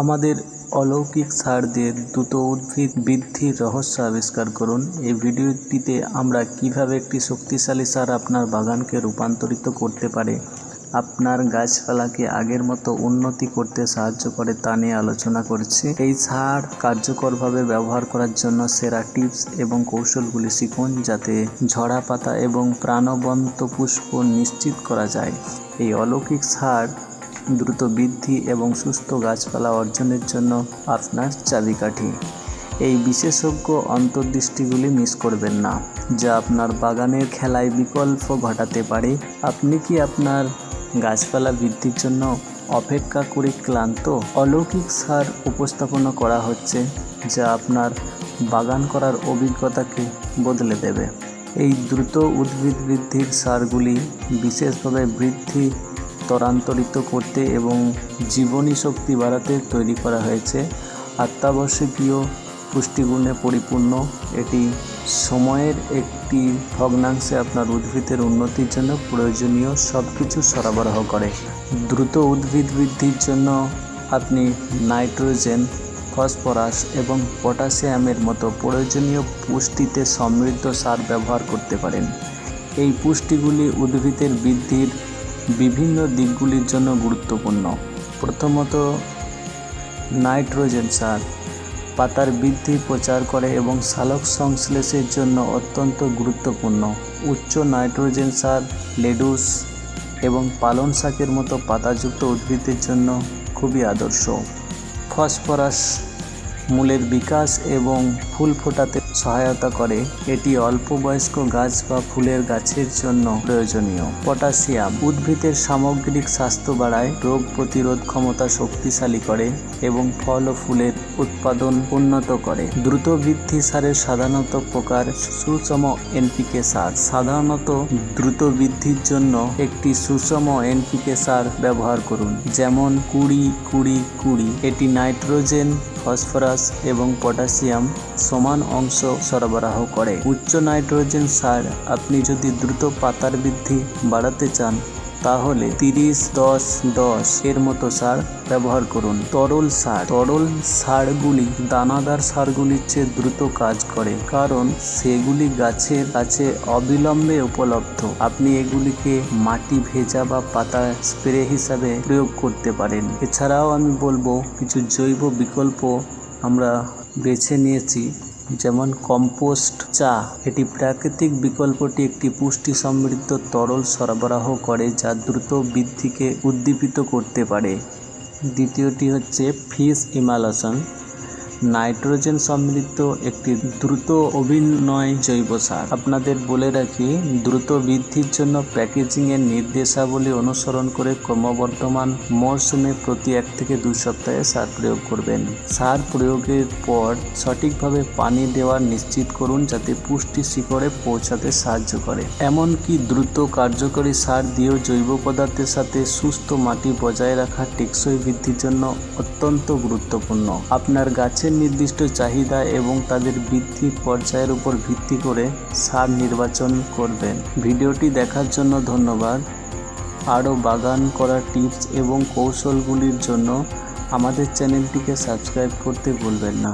আমাদের অলৌকিক সার দিয়ে দ্রুত উদ্ভিদ বৃদ্ধির রহস্য আবিষ্কার করুন। এই ভিডিওটিতে আমরা কীভাবে একটি শক্তিশালী সার আপনার বাগানকে রূপান্তরিত করতে পারে, আপনার গাছপালাকে আগের মতো উন্নতি করতে সাহায্য করে তা নিয়ে আলোচনা করছি। এই সার কার্যকরভাবে ব্যবহার করার জন্য সেরা টিপস এবং কৌশলগুলি শিখুন যাতে ঝরা পাতা এবং প্রাণবন্ত পুষ্প নিশ্চিত করা যায়। এই অলৌকিক সার দ্রুত বৃদ্ধি এবং সুস্থ গাছপালা অর্জনের জন্য আপনার চাবিকাঠি। এই বিশেষজ্ঞ অন্তর্দৃষ্টিগুলি মিস করবেন না, যা আপনার বাগানের খেলায় বিকল্প ঘটাতে পারে। আপনি কি আপনার গাছপালা বৃদ্ধির জন্য অপেক্ষা করে ক্লান্ত? অলৌকিক সার উপস্থাপনা করা হচ্ছে, যা আপনার বাগান করার অভিজ্ঞতাকে বদলে দেবে। এই দ্রুত উদ্ভিদ বৃদ্ধির সারগুলি বিশেষভাবে বৃদ্ধি ত্বরান্তরিত করতে এবং জীবনী শক্তি বাড়াতে তৈরি করা হয়েছে। অত্যাবশ্যকীয় পুষ্টিগুণে পরিপূর্ণ। এটি সময়ের একটি ভগ্নাংশে আপনার উদ্ভিদের উন্নতির জন্য প্রয়োজনীয় সব কিছু সরবরাহ করে। দ্রুত উদ্ভিদ বৃদ্ধির জন্য আপনি নাইট্রোজেন, ফসফরাস এবং পটাশিয়ামের মতো প্রয়োজনীয় পুষ্টিতে সমৃদ্ধ সার ব্যবহার করতে পারেন। এই পুষ্টিগুলি উদ্ভিদের বৃদ্ধির বিভিন্ন দিকগুলির জন্য গুরুত্বপূর্ণ। প্রথমত, নাইট্রোজেন সার। পাতার বৃদ্ধি প্রচার করে এবং সালোক সংশ্লেষের জন্য অত্যন্ত গুরুত্বপূর্ণ। উচ্চ নাইট্রোজেন সার, লেডুস এবং পালন শাকের মতো পাতাযুক্ত উদ্ভিদের জন্য খুবই আদর্শ। ফসফরাস মূলের বিকাশ এবং ফুল ফোটাতে সহায়তা করে। এটি অল্প বয়স্ক গাছ বা ফুলের গাছের জন্য প্রয়োজনীয়। পটাশিয়াম উদ্ভিদের সামগ্রিক স্বাস্থ্য বাড়ায়, রোগ প্রতিরোধ ক্ষমতা শক্তিশালী করে এবং ফল ও ফুলের উৎপাদন উন্নত করে। দ্রুত বৃদ্ধি সারের সাধারণত প্রকার সুষম এনপিকে সার। সাধারণত দ্রুত বৃদ্ধির জন্য একটি সুষম এনপিকে সার ব্যবহার করুন, যেমন কুড়ি কুড়ি কুড়ি। এটি নাইট্রোজেন ফসফরাস এবং পটাশিয়াম সমান অংশ সরবরাহ করে। উচ্চ নাইট্রোজেন সার আপনি যদি দ্রুত পাতার বৃদ্ধি বাড়াতে চান তাহলে তিরিশ দশ দশ এর মতো সার ব্যবহার করুন। তরল সার। তরল সারগুলি দানাদার সারগুলির চেয়ে দ্রুত কাজ করে, কারণ সেগুলি গাছের কাছে অবিলম্বে উপলব্ধ। আপনি এগুলিকে মাটি ভেজা বা পাতা স্প্রে হিসাবে প্রয়োগ করতে পারেন। এছাড়াও আমি বলব, কিছু জৈব বিকল্প আমরা বেছে নিয়েছি। যেমন কম্পোস্ট চা। এটি প্রাকৃতিক বিকল্পটি একটি পুষ্টি সমৃদ্ধ তরল সরবরাহ করে যা দ্রুত বৃদ্ধিকে উদ্দীপিত করতে পারে। দ্বিতীয়টি হচ্ছে ফিস ইমালসন নাইট্রোজেন সমৃদ্ধ একটি দ্রুত অভিনয় জৈব সার। আপনাদের বলে রাখি, দ্রুত বৃদ্ধির জন্য প্যাকেজিংয়ের নির্দেশাবলী অনুসরণ করে ক্রমবর্ধমান মরশুমে প্রতি এক থেকে দুই সপ্তাহে সার প্রয়োগ করবেন। সার প্রয়োগের পর সঠিকভাবে পানি দেওয়া নিশ্চিত করুন যাতে পুষ্টি শিকড়ে পৌঁছাতে সাহায্য করে। এমনকি দ্রুত কার্যকরী সার দিয়েও জৈব পদার্থের সাথে সুস্থ মাটি বজায় রাখা টেকসই বৃদ্ধির জন্য অত্যন্ত গুরুত্বপূর্ণ। আপনার গাছের নির্দিষ্ট চাহিদা এবং তাদের বৃদ্ধি পর্যায়ের উপর ভিত্তি করে সার নির্বাচন করবেন। ভিডিওটি দেখার জন্য ধন্যবাদ। আরও বাগান করা টিপস এবং কৌশলগুলির জন্য আমাদের চ্যানেলটিকে সাবস্ক্রাইব করতে ভুলবেন না।